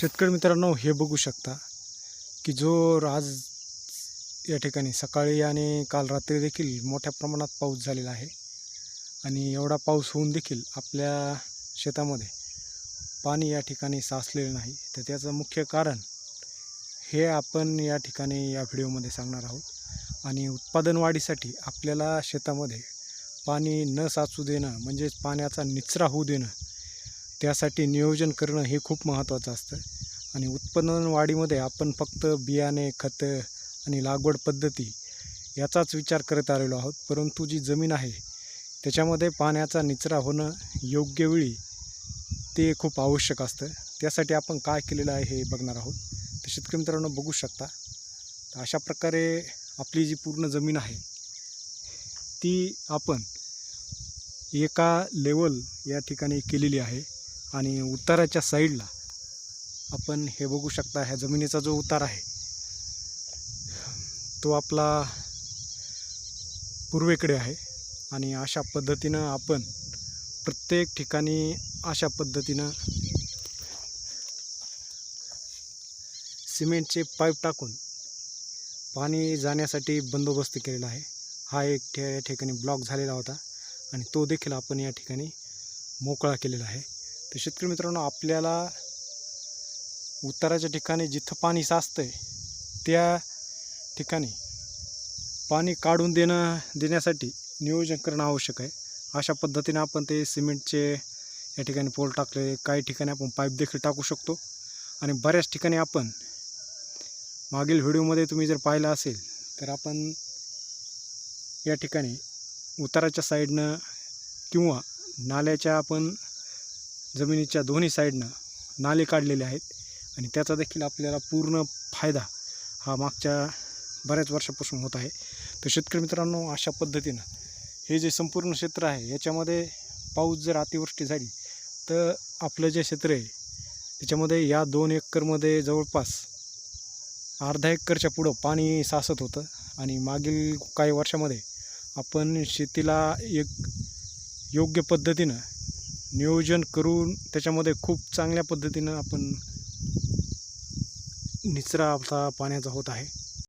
शेतकरी मित्रांनो हे बघू शकता की जो आज या ठिकाणी सकाळी आणि काल रात्री देखील मोठ्या प्रमाणात पाऊस झालेला आहे. आणि एवढा पाऊस होऊन देखील आपल्या शेतामध्ये पाणी या ठिकाणी साचलेलं नाही. तर त्याचं मुख्य कारण हे आपण या ठिकाणी या व्हिडिओमध्ये सांगणार आहोत. आणि उत्पादन वाढीसाठी आपल्याला शेतामध्ये पाणी न साचू देणं म्हणजेच पाण्याचा निचरा होऊ देणं त्यासाठी नियोजन करणं हे खूप महत्त्वाचं असतं. आणि उत्पन्न वाढीमध्ये आपण फक्त बियाणे खतं आणि लागवड पद्धती याचाच विचार करत आलेलो आहोत. परंतु जी जमीन आहे त्याच्यामध्ये पाण्याचा निचरा होणं योग्य वेळी ते खूप आवश्यक असतं. त्यासाठी आपण काय केलेलं आहे हे बघणार आहोत. तर शेतकरी मित्रांनो बघू शकता. तर अशा प्रकारे आपली जी पूर्ण जमीन आहे ती आपण एका लेवल या ठिकाणी केलेली आहे. आणि उताराच्या साईडला आपण हे बघू शकता ह्या जमिनीचा जो उतार आहे तो आपला पूर्वेकडे आहे. आणि अशा पद्धतीनं आपण प्रत्येक ठिकाणी अशा पद्धतीनं सिमेंटचे पाईप टाकून पाणी जाण्यासाठी बंदोबस्त केलेला आहे. हा एक ठे ठिकाणी ब्लॉक झालेला होता आणि तो देखील आपण या ठिकाणी मोकळा केलेला आहे. तर शेतकरी मित्रांनो आपल्याला उत्तराच्या ठिकाणी जिथं पाणी साचतं आहे त्या ठिकाणी पाणी काढून देणं देण्यासाठी नियोजन करणं आवश्यक आहे. अशा पद्धतीने आपण ते सिमेंटचे या ठिकाणी पोल टाकले काही ठिकाणी आपण पाईप देखील टाकू शकतो. आणि बऱ्याच ठिकाणी आपण मागील व्हिडिओमध्ये तुम्ही जर पाहिलं असेल तर आपण या ठिकाणी उताराच्या साईडनं किंवा नाल्याच्या आपण जमिनीच्या दोन्ही साईडनं नाले काढलेले आहेत आणि त्याचा देखील आपल्याला पूर्ण फायदा हा मागच्या बऱ्याच वर्षापासून होत आहे. तर शेतकरी मित्रांनो अशा पद्धतीनं हे जे संपूर्ण क्षेत्र आहे याच्यामध्ये पाऊस जर अतिवृष्टी झाली तर आपलं जे क्षेत्र आहे त्याच्यामध्ये या दोन एकरमध्ये जवळपास अर्धा एकरच्या पुढं पाणी साचत होतं आणि मागील काही वर्षामध्ये आपण शेतीला एक योग्य पद्धतीनं नियोजन करून त्याच्यामध्ये खूप चांगल्या पद्धतीनं आपण निचरा आपला पाण्याचा होत आहे.